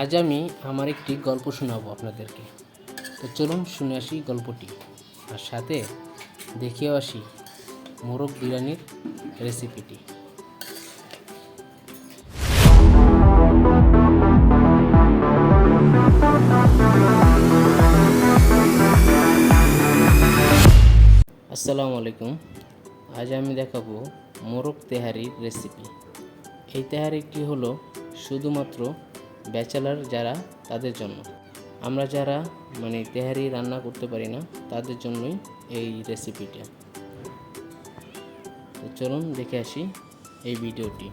আজ আমি আমার একটি গল্প শোনাবো আপনাদেরকে। তো চলুন শুনে আসি গল্পটি। আর সাথে দেখেও আসি মোরগ বিরিয়ানির রেসিপিটি। আসসালামু আলাইকুম। আজ আমি দেখাবো মোরগ তেহারির রেসিপি। এই তেহারিটি হলো শুধুমাত্র ব্যাচেলার যারা, তাদের জন্য। আমরা যারা মানে তেহারি রান্না করতে পারি না, তাদের জন্যই এই রেসিপিটা তো চলুন দেখে আসি এই ভিডিওটি।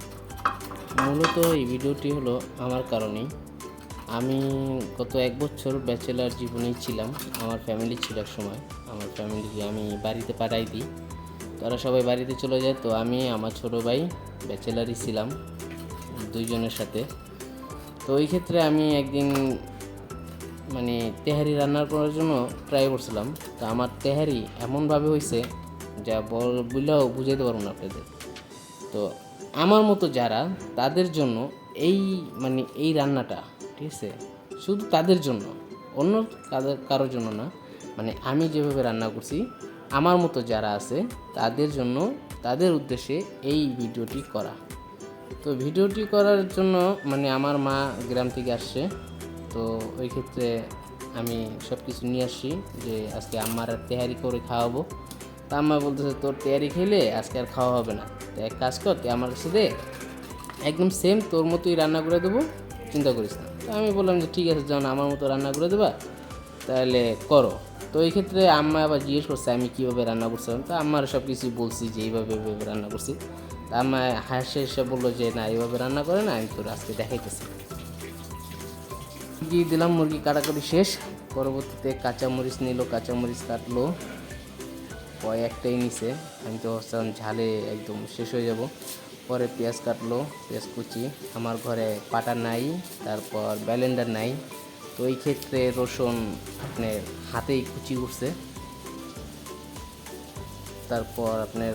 মূলত এই ভিডিওটি হলো আমার কারণেই। আমি গত এক বছর ব্যাচেলার জীবনেই ছিলাম। আমার ফ্যামিলি ছিল এক সময়। আমার ফ্যামিলিকে আমি বাড়িতে পাঠাই দিই। তারা সবাই বাড়িতে চলে যায়। তো আমি, আমার ছোটো ভাই ব্যাচেলারই ছিলাম দুইজনের সাথে। তো ওই ক্ষেত্রে আমি একদিন মানে তেহারি রান্নার করার জন্য ট্রাই করছিলাম। তো আমার তেহারি এমনভাবে হয়েছে যা বল বললেও বুঝাইতে পারব না আপনাদের। তো আমার মতো যারা, তাদের জন্য এই মানে এই রান্নাটা, ঠিক আছে? শুধু তাদের জন্য, অন্য কারোর জন্য না মানে আমি যেভাবে রান্না করছি, আমার মতো যারা আছে, তাদের জন্য, তাদের উদ্দেশ্যে এই ভিডিওটি করা। তো ভিডিওটি করার জন্য মানে আমার মা গ্রাম থেকে আসছে। তো ওই ক্ষেত্রে আমি সব কিছু নিয়ে আসছি যে আজকে আমার তেহারি করে খাওয়াবো। তা আম্মা বলতেছে, তোর তেহারি খেলে আজকে আর খাওয়া হবে না। তো এক কাজ কর, তুই আমার কাছে দে। একদম সেম তোর মতোই রান্না করে দেবো, চিন্তা করিস না। তো আমি বললাম যে, ঠিক আছে যখন আমার মতো রান্না করে দেবা, তাহলে করো। তো এই ক্ষেত্রে আম্মা আবার জিজ্ঞেস করছে, আমি কীভাবে রান্না করছিলাম? তো আমার সব কিছু বলছি যে, এইভাবে এইভাবে রান্না করছি। তা আম্মা হাসে এসে বলল যে, না, এইভাবে রান্না করে না, আমি তোর আজকে দেখাইতেছি। মুরগি দিলাম, মুরগি কাটাকাটি শেষ। পরবর্তীতে কাঁচামরিচ নিল, কাঁচামরিচ কাটলো। কয়েকটাই নিছে, আমি তো ঝালে একদম শেষ হয়ে যাব। পরে পেঁয়াজ কাটলো, পেঁয়াজ কুচি। আমার ঘরে পাটা নাই, তারপর ব্যালেন্ডার নাই। তো এই ক্ষেত্রে রসুন আপনার হাতেই কুচি করছে তারপর আপনার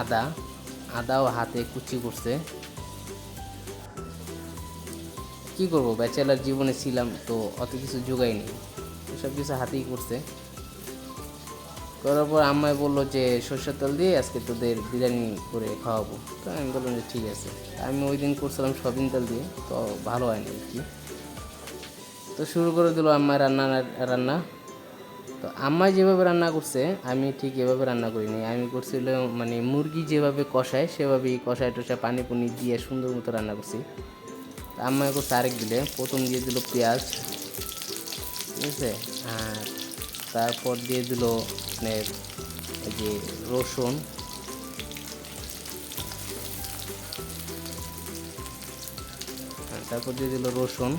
আদা। আদাও হাতে কুচি করছে। কি করব, ব্যাচেলার জীবনে ছিলাম তো অত কিছু জোগাইনি সব কিছু হাতেই করছে। করার পর আম্মাই বলল যে, সরষের তেল দিয়ে আজকে তোদের বিরিয়ানি করে খাওয়াবো। তো আমি বললাম যে, ঠিক আছে। আমি ওই দিন করছিলাম সবিন তেল দিয়ে, তো ভালো হয়নি আর কি। তো শুরু করে দিল আম্মা রান্না রান্না। তো আম্মা যেভাবে রান্না করছে, আমি ঠিক এভাবে রান্না করিনি। আমি করছিল মানে মুরগি যেভাবে কষায়, সেভাবেই কষায় টষায় পানি পুনি দিয়ে সুন্দর মতো রান্না করছি। তা আম্মা করছে আরেক দিলে, প্রথম দিয়ে দিল পেঁয়াজ, ঠিক আছে? আর তারপর দিয়ে দিল আপনার এই যে রসুন। তারপর দিয়ে দিল রসুন।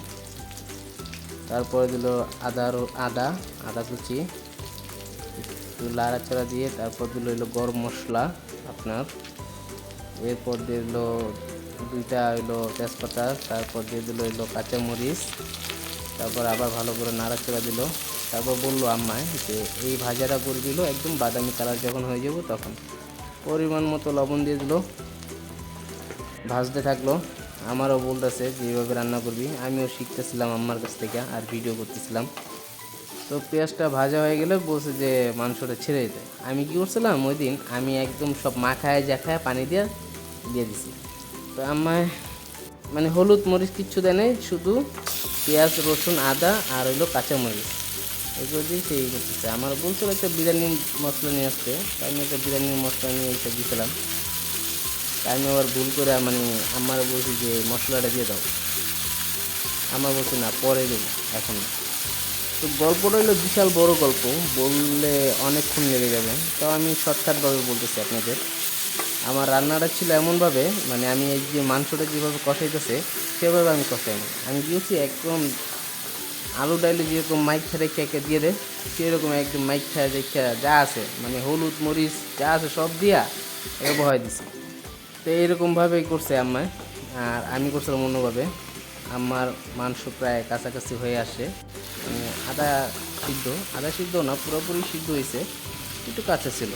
তারপরে দিল আদা আদা আদা কুচি, একটু লাড়াচাড়া দিয়ে তারপর দিল হলো গরম মশলা আপনার। এরপর দিল দুইটা হইল তেজপাতা, তারপর দিয়ে দিল হইল কাঁচামরিচ, তারপর আবার ভালো করে নাড়াচাড়া দিল। তারপর বলল আম্মায় যে এই ভাজাটা করে দিল, একদম বাদামি কালার যখন হয়ে যাব তখন। পরিমাণ মতো লবণ দিয়ে দিল, ভাজতে থাকল। আমারও বলতেছে যে, এইভাবে রান্না করবি? আমিও শিখতেছিলাম আমার কাছ থেকে আর ভিডিও করতেছিলাম। তো পেঁয়াজটা ভাজা হয়ে গেলে বলছে যে, মাংসটা ছেড়ে দিতে আমি কি করছিলাম? ওই দিন আমি একদম সব মাখায় জাখায় পানি দিয়ে দিয়ে দিছি। তো আমায় মানে হলুদ মরিচ কিচ্ছু দেয় নাই, শুধু পেঁয়াজ, রসুন, আদা আর হইল কাঁচামরিচ। এগুলো দিয়ে সেই করতেছে। আমার বলছিল একটা বিরিয়ানি মশলা নিয়ে আসতে আমি একটা বিরিয়ানির মশলা নিয়ে এসে দিয়েছিলাম আমি আবার ভুল করে মানে আমার বলছি যে মশলাটা দিয়ে দাও। আমার বলছি, না, পরে দেবো, এখন। তো গল্পটা হলো বিশাল বড় গল্প, বললে অনেকক্ষণ লেগে যাবে। তো আমি শর্টকাটভাবে বলতেছি আপনাদের। আমার রান্নাটা ছিল এমনভাবে মানে আমি এই যে মাংসটা যেভাবে কষাইতেছে, সেভাবে আমি কষাই না আমি দিয়েছি একদম আলু ডাইলে যেরকম মাইক রেখে একে দিয়ে দেয় সেরকম একদম মাইক রেখে যা আছে মানে হলুদ, মরিচ যা আছে সব দিয়া একে বহাই দিছি। তো এইরকমভাবেই করছে আম্মায় আর আমি করছিলাম অন্যভাবে। আমার মাংস প্রায় কাছাকাছি হয়ে আসে। মানে আদা সিদ্ধ আদা সিদ্ধ না, পুরোপুরি সিদ্ধ হয়েছে। একটু কাছে ছিল।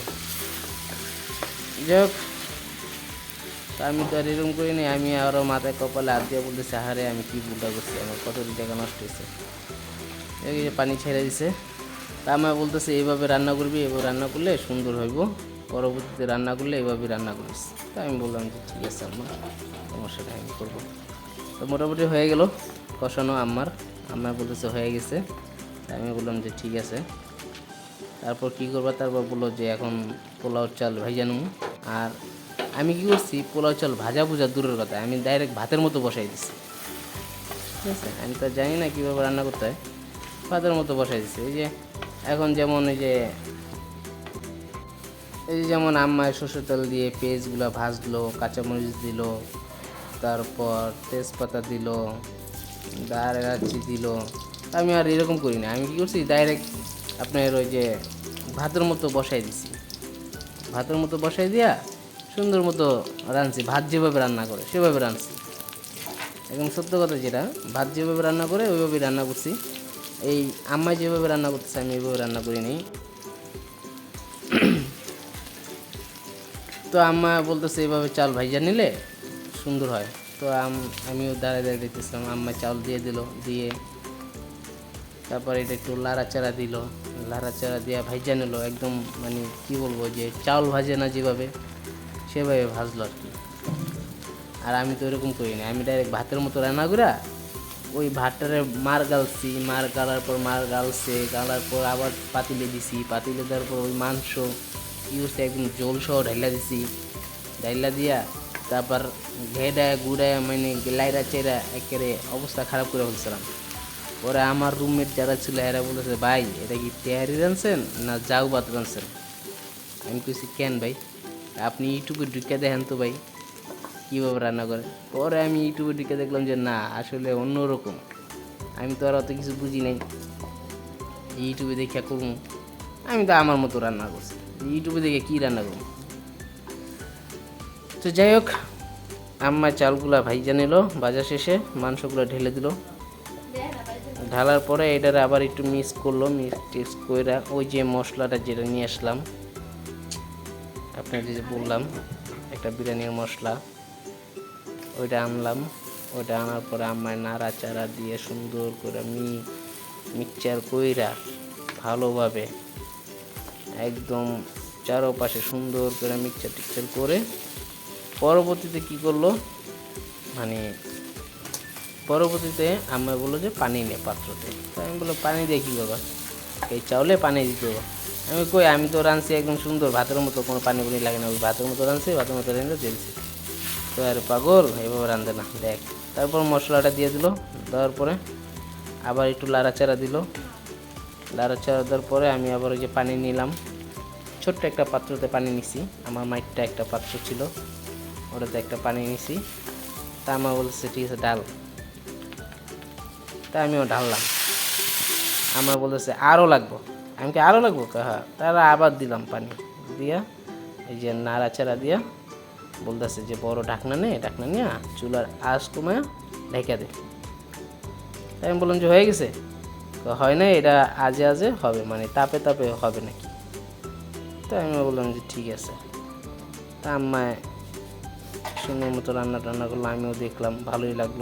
যাই হোক তো আমি তো আর এরকম করিনি আমি আরও মাথায় কপালে হাত দিয়ে বলতেছি হারে আমি কী ভুলটা করছি? আমার কত টাকা নষ্ট হয়েছে এই যে পানি ছেড়ে দিছে। তা আমার বলতেছে, এইভাবে রান্না করবি, এভাবে রান্না করলে সুন্দর হইব। পরবর্তীতে রান্না করলে এইভাবে রান্না করিস। তা আমি বললাম যে ঠিক আছে আম্মা, তোমার সাথে আমি করব। তো মোটামুটি হয়ে গেল, কষানো আম্মার আম্মা বলতেছে হয়ে গেছে। আমি বললাম যে ঠিক আছে। তারপর কি করব? তারপর বলল যে এখন পোলাও চাল ভাইজানু আর আমি কি করছি, পোলাও চাল ভাজা ভুজা দূরের কথা, আমি ডাইরেক্ট ভাতের মতো বসাই দিছি। ঠিক আছে? আমি তো জানি না কীভাবে রান্না করতে হয়। ভাতের মতো বসাই দিছি। এই যে এখন যেমন এই যে এই যেমন আম্মায় সরষের তেল দিয়ে পেঁয়াজগুলো ভাজলো, কাঁচামরিচ দিল, তারপর তেজপাতা দিল এলাচি দিল। আমি আর এরকম করি না। আমি কী করছি? ডাইরেক্ট আপনার ওই যে ভাতের মতো বসাই দিছি। ভাতের মতো বসাই দিয়া সুন্দর মতো রাঁধছি। ভাত যেভাবে রান্না করে, সেভাবে রাঁধছি। একদম সত্য কথা যেটা। ভাত যেভাবে রান্না করে, ওইভাবেই রান্না করছি। এই আম্মাই যেভাবে রান্না করতেছে, আমি এইভাবে রান্না করিনি তো আম্মা বলতেছে এইভাবে চাল ভাইজা নিলে সুন্দর হয়। তো আমিও দাঁড়ায় দাঁড়িয়ে দেখতেছিলাম, আম্মা চাল দিয়ে দিল, দিয়ে তারপরে এটা একটু লাড়াচাড়া দিল। লাড়াচাড়া দিয়ে ভাইজা নিল, একদম মানে কি বলব যে চাউল ভাজে না যেভাবে, সেভাবে ভাজলো আর কি। আর আমি তো এরকম করি না আমি ডাইরেক্ট ভাতের মতো রান্না করে ওই ভাতটারে মার গালছি, মার গালার পর মার গালছে, গালার পর আবার পাতিলে দিছি, পাতিলে দেওয়ার পর ওই মাংস কি একদম জল সহ ঢাইলা দিছি ঢাইলা দিয়া তারপর ঘেডায় গুড়ায় মানে লাইরা চেরা একেবারে অবস্থা খারাপ করে ফেলছিলাম পরে আমার রুমমেট যারা ছিল এরা বলেছে ভাই এটা কি তেহারি রানছেন না যাও ভাত রানছেন আমি কইছি কেন ভাই আপনি ইউটিউবে ঢুকে দেখেন তো ভাই কীভাবে রান্না করে পরে আমি ইউটিউবে ঢুকে দেখলাম যে না আসলে অন্যরকম আমি তো আর অত কিছু বুঝি নাই ইউটিউবে দেখে করব আমি তো আমার মতো রান্না করছি ইউটিউবে দেখে কী রান্না করব? তো যাই হোক, আম্মা চালগুলা ভাইজা নিল, বাজার শেষে মাংসগুলো ঢেলে দিল। ঢালার পরে এটার আবার একটু মিক্স করল মিক্স করে ওই যে মশলাটা যেটা নিয়ে আসলাম আপনাকে যে বললাম, একটা বিরিয়ানির মশলা, ওইটা আনলাম। ওইটা আনার পরে আম্মায় নাড়াচাড়া দিয়ে সুন্দর করে মি মিক্সচার কইরা ভালোভাবে একদম চারোপাশে সুন্দর করে মিক্সচার টিক্সচার করে পরবর্তীতে কি করল? মানে পরবর্তীতে আম্মা বলল যে পানি নে পাত্রতে। তো আমি বলল পানি দিয়ে কী করবা? এই চাউলে পানি দিতে হবে। আমি কই, আমি তো রাঁধছি একদম সুন্দর, ভাতের মতো কোনো পানি পানি লাগে না। ওই ভাতের মতো রাঁধছি, ভাতের মতো রেঁধে দিয়েছি তো আর পাগল, এভাবে রাঁধে না, দেখ। তারপর মশলাটা দিয়ে দিল, দেওয়ার পরে আবার একটু লাড়াচাড়া দিল। লাড়াচাড়া দেওয়ার পরে আমি আবার ওই যে পানি নিলাম। ছোট্ট একটা পাত্রতে পানি নিছি। আমার মাইটটা একটা পাত্র ছিল, ওটাতে একটা পানি নিছি। তা আমার বলছে ঠিক আছে, ডাল। তা আমিও ঢাললাম। আমার বলেছে আরও লাগবো। আমি কি আরও লাগবো? হ্যাঁ। তারা আবার দিলাম পানি দিয়া, এই যে নাড়া নাড়াচাড়া দিয়া বলতেছে যে, বড় ঢাকনা নে, ঢাকনা নিয়ে চুলার আঁচ কমে ঢেকে দে। তাই আমি বললাম যে, হয়ে গেছে? কয়, হয় না এটা আজে আজে হবে মানে তাপে তাপে হবে নাকি? তাই আমি বললাম যে ঠিক আছে। তা আম্মায় সুন্দর মতো রান্না টান্না করল আমিও দেখলাম ভালোই লাগল।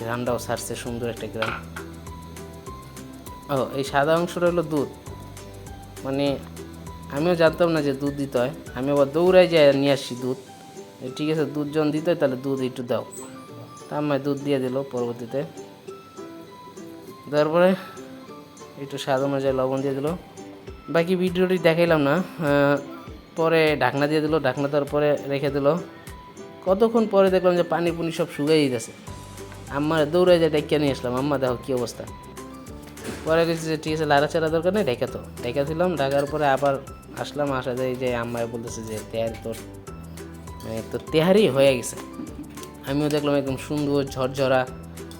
গ্রামটাও ছাড়ছে সুন্দর একটা গ্রাম ও এই সাদা অংশটা হলো দুধ। মানে আমিও জানতাম না যে দুধ দিতে হয়। আমি আবার দৌড়াই যাই নিয়ে আসছি দুধ। ঠিক আছে দুধ যখন দিতে হয় তাহলে দুধ একটু দাও। তা আমায় দুধ দিয়ে দিল পরবর্তীতে। তারপরে একটু স্বাদ অনুযায়ী লবণ দিয়ে দিল। বাকি ভিডিওটি দেখাইলাম না পরে ঢাকনা দিয়ে দিল, ঢাকনা দেওয়ার পরে রেখে দিল। কতক্ষণ পরে দেখলাম যে পানি পুনি সব শুকাই দিতেছে আম্মার দৌড়ে যে ডেকে নিয়ে আসলাম, আম্মা দেখো কী অবস্থা। পরে গেছি যে ঠিক আছে লাড়া লাড়াচাড়া দরকার নেই ঢেকে তো ঢেকে দিলাম, ঢাকার পরে আবার আসলাম আসা যায় যে আম্মায় বলতেছে যে তেহারি তোর মানে তোর তেহারি হয়ে গেছে। আমিও দেখলাম একদম সুন্দর ঝরঝরা,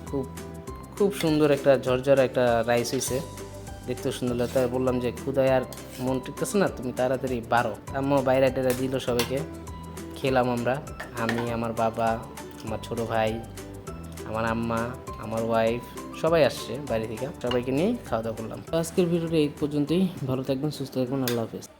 খুব খুব সুন্দর একটা ঝরঝরা একটা রাইস হয়েছে দেখতেও সুন্দর লাগে তাই বললাম যে ক্ষুদায় আর মন টিকতেছে না, তুমি তাড়াতাড়ি বারো আম্মা বাইরে টেরা দিল সবাইকে। খেলাম আমরা। আমি, আমার বাবা, আমার ছোট ভাই, আমার আম্মা, আমার ওয়াইফ সবাই আসছে বাইরে থেকে। সবাইকে নিয়ে খাওয়া দাওয়া করলাম। আজকের ভিডিওটা এই পর্যন্তই। ভালো থাকবেন, সুস্থ থাকবেন। আল্লাহ হাফেজ।